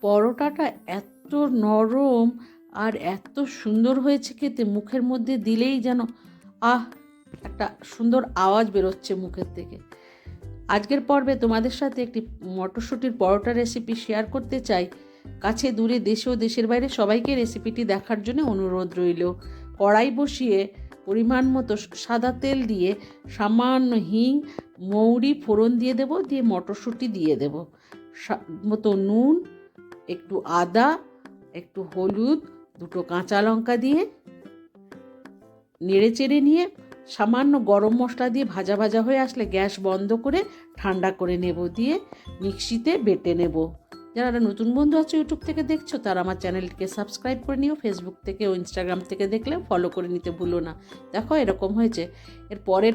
পরোটাটা এত নরম আর এত সুন্দর হয়েছে খেতে, মুখের মধ্যে দিলেই যেন, আহ, একটা সুন্দর আওয়াজ বেরোচ্ছে মুখের থেকে। আজকের পর্বে তোমাদের সাথে একটি মটরশুঁটির পরোটা রেসিপি শেয়ার করতে চাই। কাছে, দূরে, দেশে ও দেশের বাইরে সবাইকে রেসিপিটি দেখার জন্য অনুরোধ রইল। কড়াই বসিয়ে পরিমাণ মতো সাদা তেল দিয়ে সামান্য হিং, মৌরি, ফোড়ন দিয়ে দেব, দিয়ে মটরশুঁটি দিয়ে দেব। মতো নুন একটু আদা, একটু হলুদ, দুটো কাঁচা লঙ্কা দিয়ে নেড়ে চেড়ে নিয়ে সামান্য গরম মশলা দিয়ে ভাজা ভাজা হয়ে আসলে গ্যাস বন্ধ করে ঠান্ডা করে নেব দিয়ে মিক্সিতে বেটে নেব। যারা নতুন বন্ধু আছে ইউটিউব থেকে দেখছ, তারা আমার চ্যানেলটিকে সাবস্ক্রাইব করে নিও। ফেসবুক থেকে ও ইনস্টাগ্রাম থেকে দেখলে ফলো করে নিতে ভুলো না। দেখো এরকম হয়েছে। এর পরের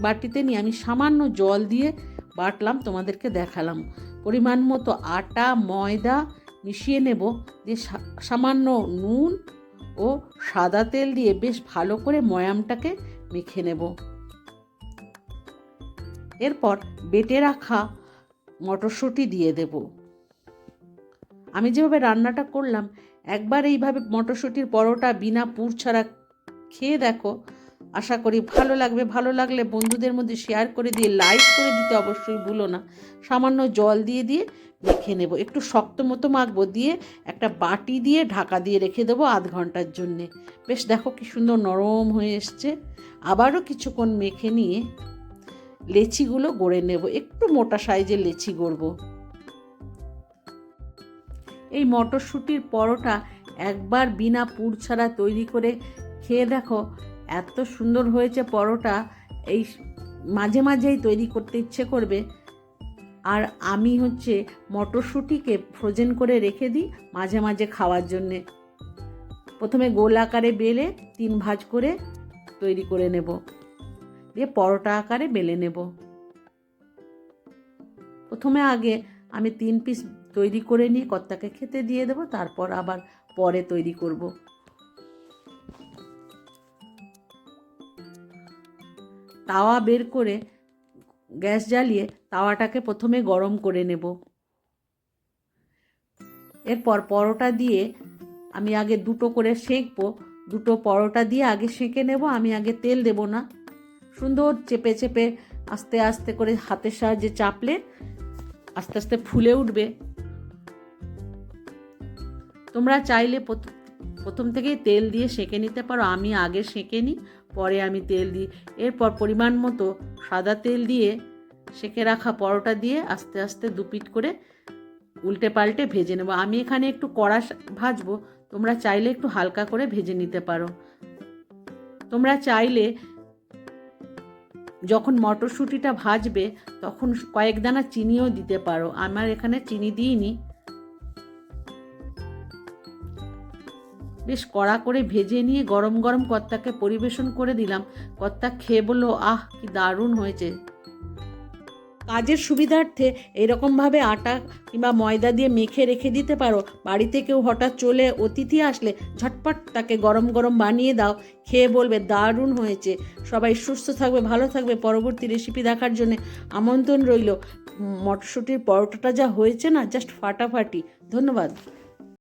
বাটিতে নিয়ে আমি সামান্য জল দিয়ে বাটলাম, তোমাদেরকে দেখালাম। পরিমাণ মতো আটা, ময়দা মিশিয়ে নেব সা- সামান্য নুন ও সাদা তেল দিয়ে বেশ ভালো করে ময়ামটাকে মেখে নেব। এরপর বেটে রাখা মটরশুঁটি দিয়ে দেব। আমি যেভাবে রান্নাটা করলাম, একবার এইভাবে মটরশুঁটির পরোটা বিনা পুর ছাড়া খেয়ে দেখো আশা করি ভালো লাগবে। ভালো লাগলে বন্ধুদের মধ্যে শেয়ার করে দিয়ে লাইক করে দিতে অবশ্যই ভুলো না। সামান্য জল দিয়ে দিয়ে মেখে নেব। একটু শক্ত মতো মাখবো দিয়ে একটা বাটি দিয়ে ঢাকা দিয়ে রেখে দেবো আধ ঘণ্টার জন্যে। বেশ দেখো কি সুন্দর নরম হয়ে এসছে। আবারও কিছুক্ষণ মেখে নিয়ে লেচিগুলো গড়ে নেব। একটু মোটা সাইজের লেচি গড়বো। এই মটরশুঁটির পরোটা একবার বিনা পুর ছাড়া তৈরি করে খেয়ে দেখো এত সুন্দর হয়েছে পরোটা, এই মাঝে মাঝেই তৈরি করতে ইচ্ছে করবে। আর আমি হচ্ছে মটরশুঁটিকে ফ্রোজেন করে রেখে দিই মাঝে মাঝে খাওয়ার জন্যে। প্রথমে গোল আকারে বেলে তিন ভাজ করে তৈরি করে নেব। দিয়ে পরোটা আকারে বেলে নেব। প্রথমে আগে আমি তিন পিস তৈরি করে নিয়ে কর্তাকে খেতে দিয়ে দেবো, তারপর আবার পরে তৈরি করব। তাওয়া বের করে গ্যাস জ্বালিয়ে তাওয়াটাকে প্রথমে গরম করে নেব। এরপর পরোটা দিয়ে আমি আগে দুটো করে সেঁকবো। দুটো পরোটা দিয়ে আগে সেঁকে নেব, আমি আগে তেল দেব না। সুন্দর চেপে চেপে আস্তে আস্তে করে হাতের সাহায্যে চাপলে আস্তে আস্তে ফুলে উঠবে। তোমরা চাইলে প্রথম থেকেই তেল দিয়ে সেঁকে নিতে পারো। আমি আগে সেঁকে নিই, পরে আমি তেল দিই। এরপর পরিমাণ মতো সাদা তেল দিয়ে সেঁকে রাখা পরোটা দিয়ে আস্তে আস্তে দুপিট করে উল্টে পাল্টে ভেজে নেব। আমি এখানে একটু কড়া ভাজবো, তোমরা চাইলে একটু হালকা করে ভেজে নিতে পারো। তোমরা চাইলে যখন মটরশুঁটিটা ভাজবে, তখন কয়েক দানা চিনিও দিতে পারো। আমার এখানে চিনি দিইনি। বেশ কড়া করে ভেজে নিয়ে গরম গরম কর্তাকে পরিবেশন করে দিলাম। কর্তা খেয়ে বলল, আহ, কি দারুণ হয়েছে। কাজের সুবিধার্থে এরকমভাবে আটা কিংবা ময়দা দিয়ে মেখে রেখে দিতে পারো। বাড়িতে কেউ হঠাৎ চলে অতিথি আসলে ঝটপট তাকে গরম গরম বানিয়ে দাও। খেয়ে বলবে, দারুণ হয়েছে। সবাই সুস্থ থাকবে, ভালো থাকবে। পরবর্তী রেসিপি দেখার জন্য আমন্ত্রণ রইল। মটরশুঁটির পরোটাটা যা হয়েছে না জাস্ট ফাটাফাটি। ধন্যবাদ।